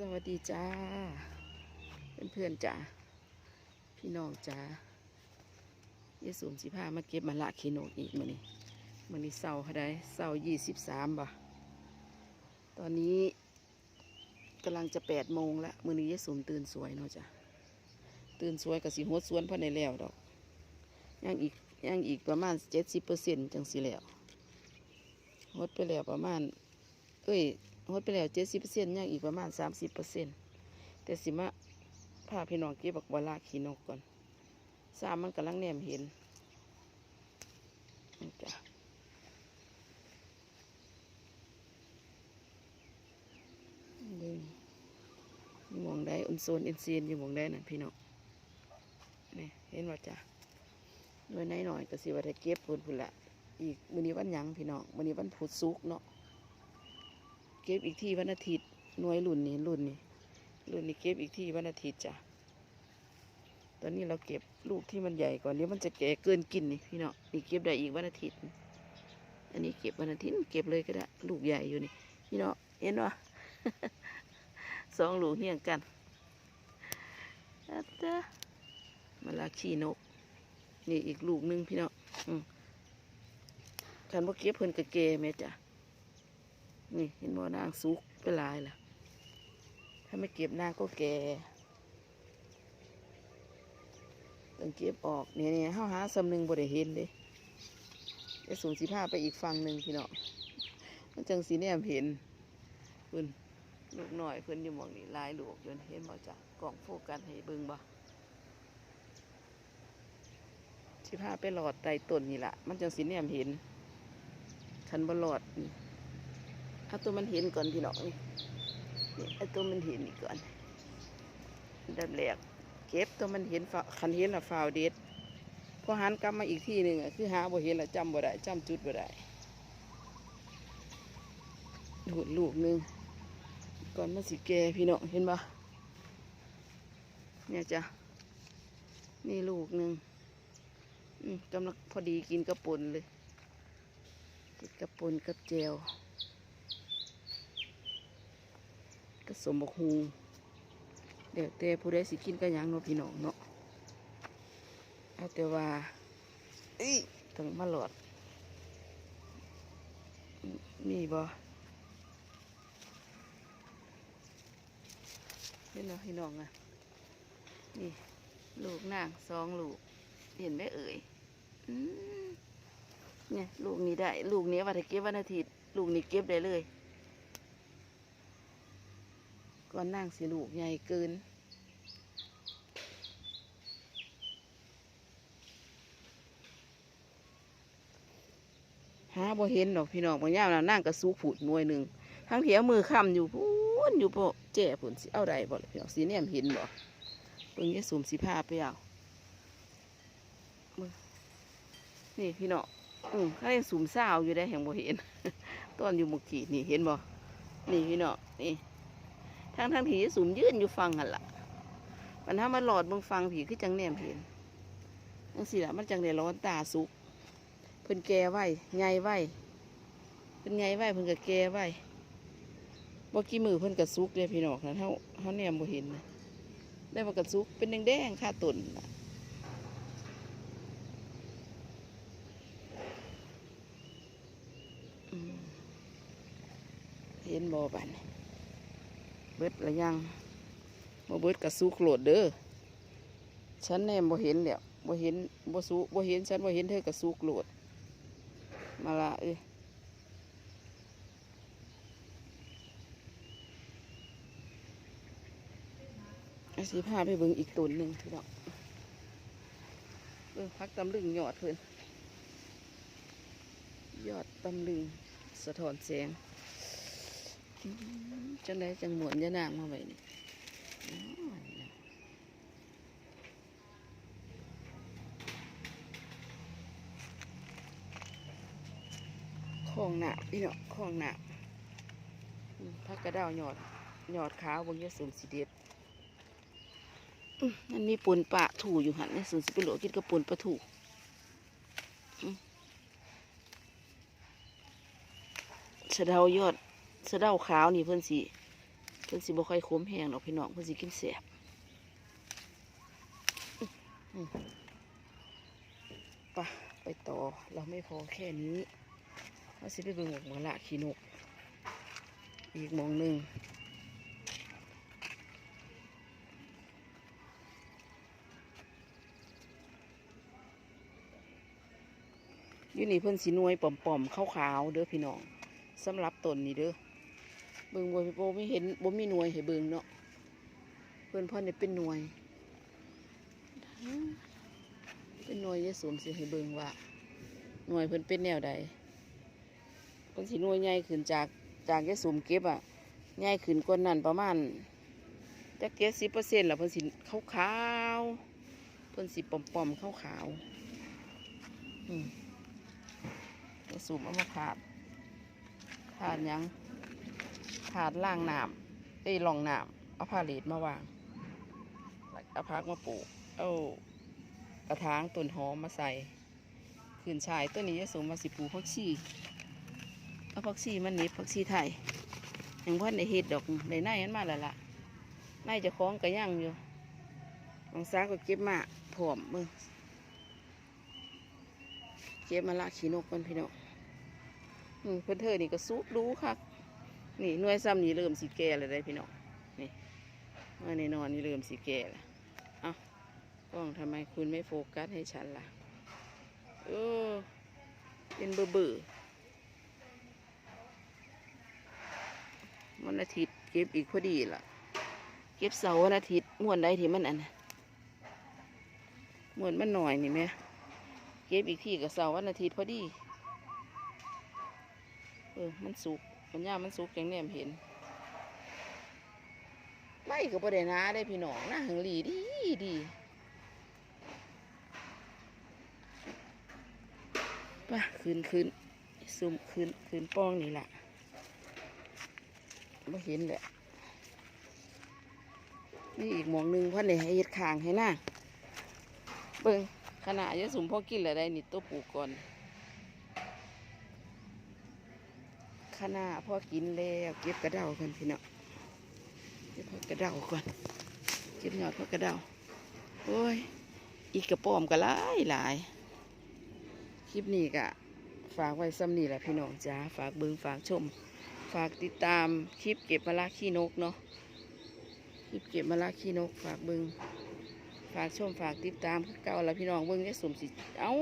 สวัสดีจ้าเพื่อนๆจ้าพี่น้องจ้าเยสูมสิพามาเก็บมะละขีโนกอีกมื้อนี้มื้อนี้เศร้าเขาได้เศร้ายี่สิบสามบ่ ตอนนี้กำลังจะแปดโมงละมือนี้เยสูมตื่นสวยเนาะจ้ะตื่นสวยกับสิหดสวนพอในแล้วดอกยังอีกยังอีกประมาณเจ็ดสิบเปอร์เซ็นต์จังสิแล้วหดไปแล้วประมาณ เอ้ย หดไปแล้วเจ็ดสิบเปอร์เซ็นต์ยังอีกประมาณสามสิบเปอร์เซ็นต์แต่สิมาพาพี่น้องเก็บบักบัวลาขีนกก่อนสามมันกำลังแนมเห็นจ้ะเบิ่งอยู่มองได้อุนโซนอินเซียนอยู่มองได้น่ะพี่น้องนี่เห็นว่าจ้ะหน่วยไหนหน่อยก็สิว่าได้เก็บพุ่นพุ่นละอีกมือนี้วันยังพี่น้องมือนี้วันพุธศุกเนาะ เก็บอีกที่วันอาทิตย์หน่วยรุ่นนี้รุ่นนี้รุ่นนี้เก็บอีกที่วันอาทิตย์จ้ะตอนนี้เราเก็บลูกที่มันใหญ่ก่อนเดี๋ยวมันจะแก่เกินกินนี่พี่เนาะนี่เก็บได้อีกวันอาทิตย์ อันนี้เก็บวันอาทิตย์เก็บเลยก็ได้ลูกใหญ่อยู่นี่พี่เนาะเห็นวะสองลูกเฮียงกันอัตตะมาลาขี้นก นี่อีกลูกหนึงพี่เนาะอืมคันว่าเก็บเพิ่นกะเกแม่จ้ะ นี่เห็นบ่นางสุกไปหลายล่ะ ถ้าไม่เก็บนางก็แก่ต้องเก็บออกเนี่ยเนี่ยเฮาหาสำนึงบ่ได้เห็นเลยจะสูงสิผ้าไปอีกฝั่งหนึ่งพี่เน้องมันจังสีแนมเห็นเพิ่นลูกหน่อยเพิ่นอยู่หมองนี้หลายลูกยู่เห็นบ่จ้ะกล่องโฟกัสให้เบิ่งบ่สิผ้าไปหลอดไตต้นนี่ล่ะมันจังสีแนมเห็นคันบ่หลอดนี่ เอาตัวมันเห็นก่อนพี่น้องนี่นี่เอาตัวมันเห็นนี่ก่อนดับแรกเก็บตัวมันเห็นฝ่าคันเห็นละฟาวเด็ดพอหันกลับมาอีกที่หนึ่งอะคือหาบ่เห็นละจำบ่ได้จำจุดบ่ได้ดูดลูกหนึงก่อนมันสิแก่พี่น้องเห็นปะเนี่ยจ้ะนี่ลูกหนึ่งอืมกำลังพอดีกินกระปุนเลยกินกระปุนกับเจล ก็สมบกฮูเดี๋ยวแต่ผู้ใดสิกินก็ยังเนาะพี่น้องเนาะเอาแต่ว่าเอ้ยต้องมาหลอดมีบ่เห็นเนาะพี่น้องอะนี่ลูกนางสองลูก เห็นไหมเอ่ยอืมเนี่ยลูกนี้ได้ ลูกนี้วันเก็บวันอาทิตย์ ลูกนี้เก็บได้เลย ก่อนนั่งสิลูกใหญ่เกิน หาบ่เห็นดอกพี่น้องบางย่ามเรานั่งกระสูกผุดหน่วยหนึ่งทั้งเถียวมือค้ำอยู่พูนอยู่โปะเจ๊ผุนสิเอาได้บ่พี่น้องสีเนี่ยเห็นบ่เพิ่งจะสุ่มสีผ้าไปเอานี่พี่น้องอืมเขาเรียกสุ่มเศร้าวอยู่ได้แห่งบ่เห็นตอนอยู่มุกี้นี่เห็นบ่นี่พี่น้องนี่ ทั้งทั้งผีสูมยื่นอยู่ฟังหันละมันถ้ามาหลอดเบงฟังผีคือจังแนมเห็นจังสิละมันจังได้ร้อนตาสุกเพิ่นแก่ไว้ใหญ่ไว้เพิ่นใหญ่ไว้เพิ่นก็แก่ไว้บ่กี่มือเพิ่นก็สุกเลยพี่น้องนะเฮาเฮาแนมบ่เห็นได้มันก็สุกเป็นแดงๆค่าต้นน่ะอืมเห็นบ่บันี้ เบิดละยังบ่เบิดกระสุกโหลดเด้อฉันแนมบ่เห็นแล้วบ่เห็นบ่สุบ่เห็นฉันบ่เห็นเธอกระสุกโหลด มาละเอ้ยอาสิพาไปเบิ่งอีกต้นหนึ่งพี่น้องเบิ่งพักตำลึงยอดเพิ่นยอดตำลึงสะท้อนแสง จังไดจังหมวนยานางมาไว้นี่ของหนาบพี่เนาะของหนาบอืมพักกระดาวหยอดหยอดขาวบนยอดสูงสีเด็ดมันมีปนปลาถูอยู่หันนี่สูงสิไปโหลกินกับปนปลาถูสะเดายอด สะเดาขาวนี่เพื่อนสิเพิ่อนสิบ่ค่อยขมแห้งดอกพี่น้องเพิ่อนสิกินแสบอืมไปไปต่อเราไม่พอแค่นี้เราสิไปเบิ่งหมกหมละขี้นก อีกมองหนึ่งอยู่นี่เพิ่อนสีนวยป่อมๆขาวๆเด้อพี่น้องสำหรับตนนี้เด้อ บิ่งบ่บ่ไม่เห็นบ่มีหน่วยให้เบิ่งเนาะเพิ่อนพ่อเนี่ยเป็นหน่วย เป็นหน่วยยายสมสิให้เบิ่งว่าหน่วยเพิ่นเป็นแนวใดเพิ่นสิหน่วยใหญ่ขึ้นจากจากยายสมเก็บอะใหญ่ขึ้นกว่านั้นประมาณจักเก็บสิบเปอร์เซ็นต์แล้วเพิ่นสิขาวๆเพิ่นสิป่อมขาวๆอืมยายสมเอามาขาดขาดยัง ขาดล่างน้ำเอ้ยรองน้ำเอาผ้าเหลดมาวางเอาพักมาปลูกเอากระถางต้นหอมมาใส่ขืนชายตัวนี้จะสมมาสิปลูกพักชีเอาพักชีมันนิบพักชีไทยยังพ่อในเห็ดดอกในในนั้นมาแล้วล่ะในเจะคล้องกระย่างอยู่บางซาก็เก็บมาผอมมึงเก็บมาละขีนกกันพี่น้องอืมเพื่อนเธอนี่ก็ซุกรู้ค่ะ นี่หน่วยซ้ำนี่เริ่มสีแก่เลยได้พี่น้องนี่หน่วยในนอนนี่เริ่มสีแก่แล้วเอ้ากล้องทำไมคุณไม่โฟกัสให้ฉันล่ะเออเป็นเบื่อเบื่อวันอาทิตย์เก็บอีกพอดีล่ะ เก็บเสาร์วันอาทิตย์ม้วนได้ที่มันอันน่ะม้วนมันหน่อยนี่แม่เก็บอีกที่กับเสาร์วันอาทิตย์พอดี เออ มันสุก มันย่ามันสุกย่างแนมเห็นไล่กับประเด็นนาได้พี่น้องหน้าหังหลีดีดีป่ะคืนคืนซุ่มคืนคืนป้องนี่แหละไม่เห็นแหละนี่อีกหมองหนึ่งพ่อเนี่ยให้เฮ็ดคางให้หน้าเบิ่งขนาดยะสุ่มพ่อกินแล้วได้นี่ตัวปลูกก่อน ขนาดพ่อกินแล้วเก็บกระเดากันพี่เนาะเก็บกระเดาก่อนเก็บยอดผักกระเดาโอ้ยอีกกระป๋อมกระหลายหลายคลิปนี้ก็ฝากไว้ซ้ำนี่แหละพี่น้องจ้าฝากเบิ้งฝากชม ฝากติดตามคลิปเก็บมะละขี้นกเนาะคลิปเก็บมะละขี้นก ฝากเบิ้งฝากชมฝากติดตามคือเก่าละพี่น้องเบิ้งได้สมสิเอ้า